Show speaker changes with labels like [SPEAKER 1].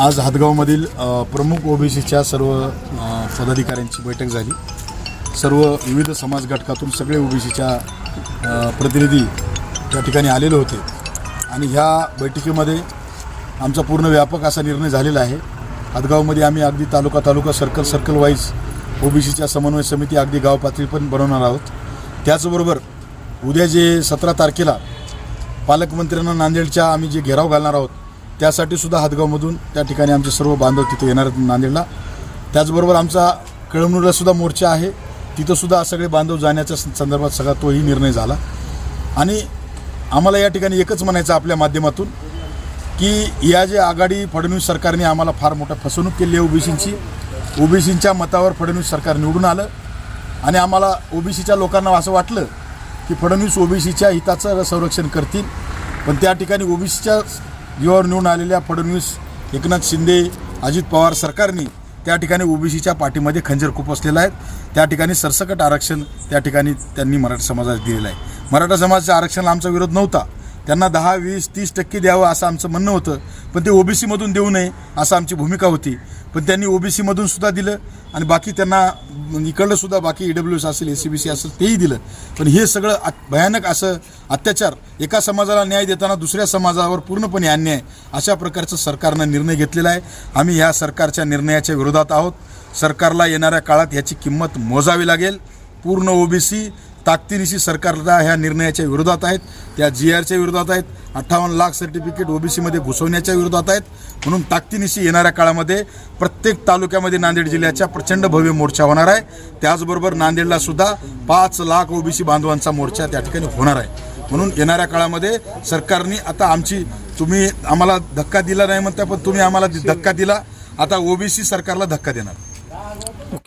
[SPEAKER 1] आज हातगावमधील प्रमुख ओबीसीच्या सर्व पदाधिकाऱ्यांची बैठक झाली. सर्व विविध समाज घटकातून सगळे ओबीसीच्या प्रतिनिधी त्या ठिकाणी आलेले होते. आणि ह्या बैठकीमध्ये आमचा पूर्ण व्यापक असा निर्णय झालेला आहे. हादगावमध्ये आम्ही अगदी taluka taluka circle circle wise ओबीसीच्या समन्वय समिती अगदी गाव पातळी पण बनवणार आहोत. त्याचबरोबर उद्या जे सतरा तारखेला पालकमंत्र्यांना नांदेडच्या आम्ही जे घेराव घालणार आहोत त्यासाठी सुद्धा हातगावमधून त्या ठिकाणी आमचे सर्व बांधव तिथे येणार आहेत नांदेडला. त्याचबरोबर आमचा कळमनुरला सुद्धा मोर्चा आहे. तिथंसुद्धा सगळे बांधव जाण्याच्या संदर्भात सगळा तोही निर्णय झाला. आणि आम्हाला या ठिकाणी एकच म्हणायचं आपल्या माध्यमातून की या जे आघाडी फडणवीस सरकारने आम्हाला फार मोठा फसवणूक केली आहे ओबीसींची ओबीसींच्या मतावर फडणवीस सरकार निवडून आलं. आणि आम्हाला ओबीसीच्या लोकांना असं वाटलं की फडणवीस ओबीसीच्या हिताचं संरक्षण करतील. पण त्या ठिकाणी ओबीसीच्या जीवावर निवडून आलेल्या फडणवीस एकनाथ शिंदे अजित पवार सरकारने त्या ठिकाणी ओबीसीच्या पाठीमध्ये खंजीर खुपसलेला आहे. त्या ठिकाणी सरसकट आरक्षण त्या ठिकाणी त्यांनी मराठा समाजाला दिलेलं आहे. मराठा समाजाच्या आरक्षणाला आमचा विरोध नव्हता. त्यांना दहा वीस तीस टक्के द्यावं असं आमचं म्हणणं होतं. पण ते ओबीसीमधून देऊ नये असं आमची भूमिका होती. पण त्यांनी ओबीसीमधून सुद्धा दिलं आणि बाकी त्यांना इकडलं सुद्धा बाकी ई डब्ल्यू एस असेल ए सी बी सी असेल तेही दिलं. पण हे सगळं भयानक असं अत्याचार. एका समाजाला न्याय देताना दुसऱ्या समाजावर पूर्णपणे अन्याय अशा प्रकारचं सरकारनं निर्णय घेतलेला आहे. आम्ही ह्या सरकारच्या निर्णयाच्या विरोधात आहोत. सरकारला येणाऱ्या काळात याची किंमत मोजावी लागेल. पूर्ण ओबीसी ताकदीनिशी सरकारला ह्या निर्णयाच्या विरोधात आहेत त्या जी आरच्या विरोधात आहेत अठ्ठावन्न लाख सर्टिफिकेट ओबीसीमध्ये घुसवण्याच्या विरोधात आहेत. म्हणून ताकदीनिशी येणाऱ्या काळामध्ये प्रत्येक तालुक्यामध्ये नांदेड जिल्ह्याच्या प्रचंड भव्य मोर्चा होणार आहे. त्याचबरोबर नांदेडला सुद्धा पाच लाख ओबीसी बांधवांचा मोर्चा त्या ठिकाणी होणार आहे. म्हणून येणाऱ्या काळामध्ये सरकारने आता आमची तुम्ही आम्हाला धक्का दिला नाही म्हणता पण तुम्ही आम्हाला धक्का दिला आता ओबीसी सरकारला धक्का देणार.